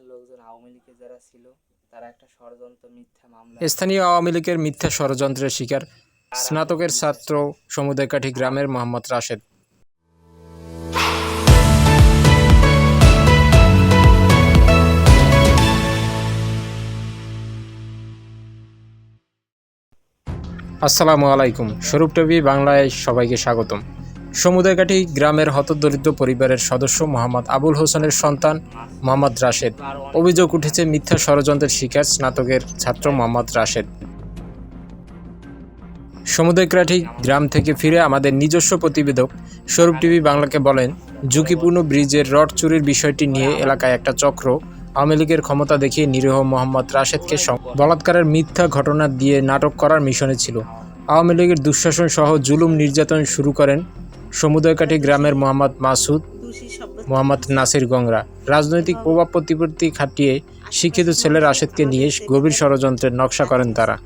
এলাকার লোকজন আওয়ামী লীগের যারা ছিল তারা একটা ষড়যন্ত্র মিথ্যা মামলা স্থানীয় আওয়ামী লীগের মিথ্যা ষড়যন্ত্রের শিকার স্নাতকের ছাত্র সমুদয়কাঠি গ্রামের মোহাম্মদ রাশেদ। আসসালামু আলাইকুম। স্বরূপ টিভি বাংলায় সবাইকে স্বাগতম। সমুদয়কাঠি গ্রামের হতদরিদ্র পরিবারের সদস্য মোহাম্মদ আবুল হোসেনের সন্তান মোহাম্মদ রাশেদ। অভিযোগ উঠেছে মিথ্যা ষড়যন্ত্রের শিকার স্নাতকের ছাত্র মোহাম্মদ রাশেদ। সমুদ্রক্রাঠি গ্রাম থেকে ফিরে আমাদের নিজস্ব প্রতিবেদক স্বরূপ টিভি বাংলাকে বলেন, ঝুঁকিপূর্ণ ব্রিজের রড চুরির বিষয়টি নিয়ে এলাকায় একটা চক্র আওয়ামী লীগের ক্ষমতা দেখিয়ে নিরীহ মোহাম্মদ রাশেদকে বলাৎকারের মিথ্যা ঘটনা দিয়ে নাটক করার মিশনে ছিল। আওয়ামী লীগের দুঃশাসন সহ জুলুম নির্যাতন শুরু করেন সমুদয়কাঠি গ্রামের মোহাম্মদ মাসুদ মোহাম্মদ নাসির গংরা রাজনৈতিক প্রভাব প্রতিপত্তি খাটিয়ে শিক্ষিত ছেলে রাশেদকে নিয়ে গভীর ষড়যন্ত্রের নকশা করেন তারা।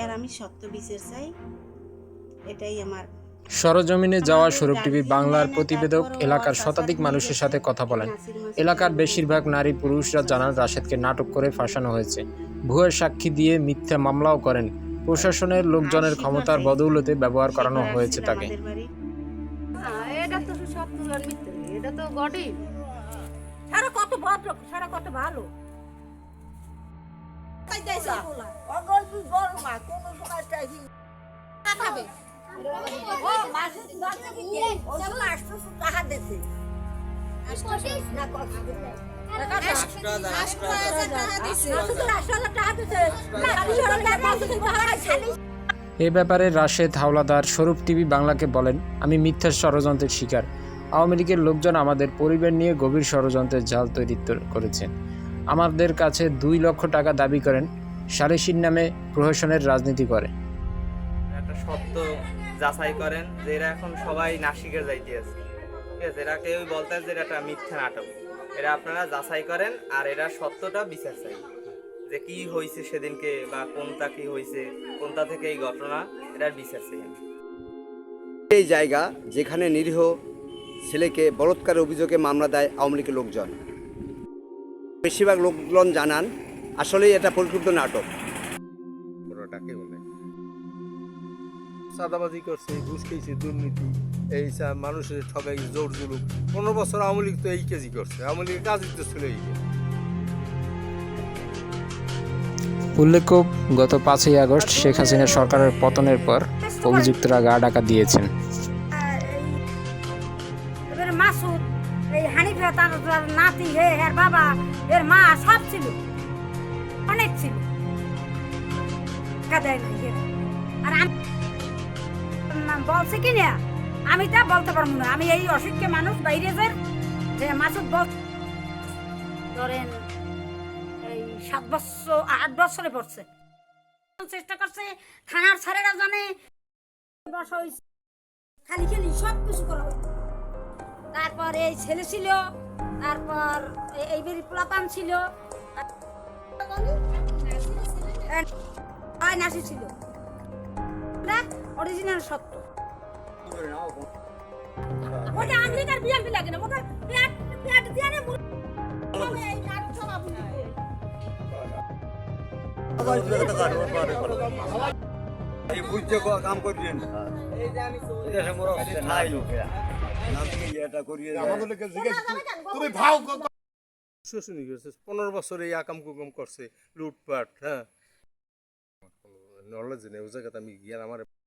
এর আমি সত্য বিচার চাই এটাই আমার সরজমিনে যাওয়া স্বরূপ টিভি বাংলার প্রতিবেদক এলাকার শতাধিক মানুষের সাথে কথা বলেন। এলাকার বেশিরভাগ নারী পুরুষরা জানান রাশেদকে নাটক করে ফাঁসানো হয়েছে। ভুয়ের সাক্ষী দিয়ে মিথ্যা মামলাও করেন। প্রশাসনের লোকজনের ক্ষমতার বদৌলতে ব্যবহার করানো হয়েছে তাকে। এটা তো সত্য এটা তো গডি। সারা কত ভদ্র সারা কত ভালো। খাবে। এ ব্যাপারে রাশেদ হাওলাদার স্বরূপ টিভি বাংলাকে বলেন, আমি মিথ্যা ষড়যন্ত্রের শিকার। আওয়ামী লীগের লোকজন আমাদের পরিবার নিয়ে গভীর ষড়যন্ত্রের জাল তৈরি করেছেন। আমাদের কাছে দুই লক্ষ টাকা দাবি করেন, সালিসির নামে প্রহসনের রাজনীতি করে। একটা সত্য যাচাই করেন যে এরা এখন সবাই যাইতে আছে। ঠিক আছে? এরা কেউ যে এটা মিথ্যা নাটক। এরা আপনারা যাচাই করেন আর এরা সত্যটা বিচার চাই। যে কি হয়েছে সেদিনকে বা কোনটা কি হয়েছে, কোনটা থেকে এই ঘটনা, এরা বিচার চাই। এই জায়গা যেখানে নিরীহ ছেলেকে বলৎকার অভিযোগে মামলা দেয় আওয়ামী লীগের লোকজন। বেশিরভাগ লোকজন জানান, আসলেই এটা পরিকল্পিত নাটক। সাদাবাজি করছে ঘুষ খেয়েছে দুর্নীতি। এই মানুষের ঠকাই জোর জুলুম। পনেরো বছর আওয়ামী লীগ তো এই কেজি করছে। আওয়ামী লীগের কাজই তো ছিল এই উল্লেখ্য গত পাঁচই আগস্ট শেখ হাসিনা সরকারের পতনের পর অভিযুক্তরা গা ডাকা দিয়েছেন। এবার মাসুদ এই হানিফা তার তার নাতি হে এর বাবা এর মা সব ছিল। অনেক ছিল। টাকা দেয় আর আমি উম, বলছে কি না আমি তা বলতে পারব না আমি এই অসুখকে মানুষ বাইরে যার যে মাসুদ বল ধরেন এই সাত বছর আট বছরে পড়ছে চেষ্টা করছে থানার স্যারেরা জানে বসা হয়েছে খালি খালি সব কিছু করা তারপর এই ছেলে ছিল তারপর এই বেরি পোলাপান ছিল হয় নাসি ছিল অরিজিনাল সত্য ওটা আমেরিকার বিএমপি লাগে না। ওটা পেট পেট দিয়ে না এই নাটক সব আপনি দেখুন। কাম করিলেন শোষণী করছে পনেরো বছর এই আকাম কুকাম করছে লুটপাট হ্যাঁ। নলেজ নেই ও জায়গাতে আমি গিয়ে আমার